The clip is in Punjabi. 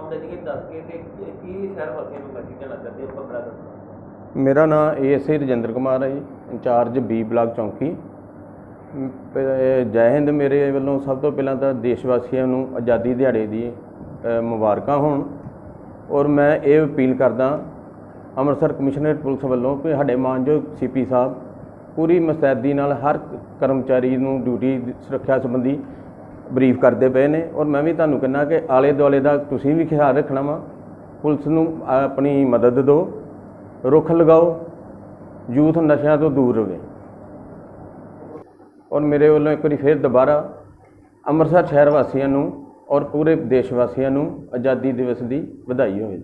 ਦਿਹਾੜਾ ਕਰਦੇ ਹੋ ਭੰਗੜਾ ਕਰਦੇ ਮੇਰਾ ਨਾਮ ਏਐਸਏ ਰਜਿੰਦਰ ਕੁਮਾਰ ਹੈ ਜੀ, ਇੰਚਾਰਜ ਬੀ ਬਲਾਕ ਚੌਂਕੀ। ਜੈ ਹਿੰਦ ਮੇਰੇ ਵੱਲੋਂ ਸਭ ਤੋਂ ਪਹਿਲਾਂ ਤਾਂ ਦੇਸ਼ ਵਾਸੀਆਂ ਨੂੰ ਆਜ਼ਾਦੀ ਦਿਹਾੜੇ ਦੀ ਮੁਬਾਰਕਾਂ ਹੋਣ। ਔਰ ਮੈਂ ਇਹ ਅਪੀਲ ਕਰਦਾ ਅੰਮ੍ਰਿਤਸਰ ਕਮਿਸ਼ਨਰੇਟ ਪੁਲਿਸ ਵੱਲੋਂ ਕਿ ਸਾਡੇ ਮਾਨਯੋਗ ਸੀਪੀ ਸਾਹਿਬ ਪੂਰੀ ਮਸਤੈਦੀ ਨਾਲ ਹਰ ਕਰਮਚਾਰੀ ਨੂੰ ਡਿਊਟੀ ਸੁਰੱਖਿਆ ਸੰਬੰਧੀ ਬਰੀਫ ਕਰਦੇ ਪਏ ਨੇ ਔਰ ਮੈਂ ਵੀ ਤੁਹਾਨੂੰ ਕਹਿੰਦਾ ਕਿ ਆਲੇ ਦੁਆਲੇ ਦਾ ਤੁਸੀਂ ਵੀ ਖਿਆਲ ਰੱਖਣਾ ਵਾ। ਪੁਲਿਸ ਨੂੰ ਆਪਣੀ ਮਦਦ ਦਿਓ, ਰੁੱਖ ਲਗਾਓ, ਯੂਥ ਨਸ਼ਿਆਂ ਤੋਂ ਦੂਰ ਰਹੇ। ਔਰ ਮੇਰੇ ਵੱਲੋਂ ਇੱਕ ਵਾਰੀ ਫਿਰ ਦੁਬਾਰਾ ਅੰਮ੍ਰਿਤਸਰ ਸ਼ਹਿਰ ਵਾਸੀਆਂ ਨੂੰ ਔਰ ਪੂਰੇ ਦੇਸ਼ ਵਾਸੀਆਂ ਨੂੰ ਆਜ਼ਾਦੀ ਦਿਵਸ ਦੀ ਵਧਾਈ ਹੋਵੇ।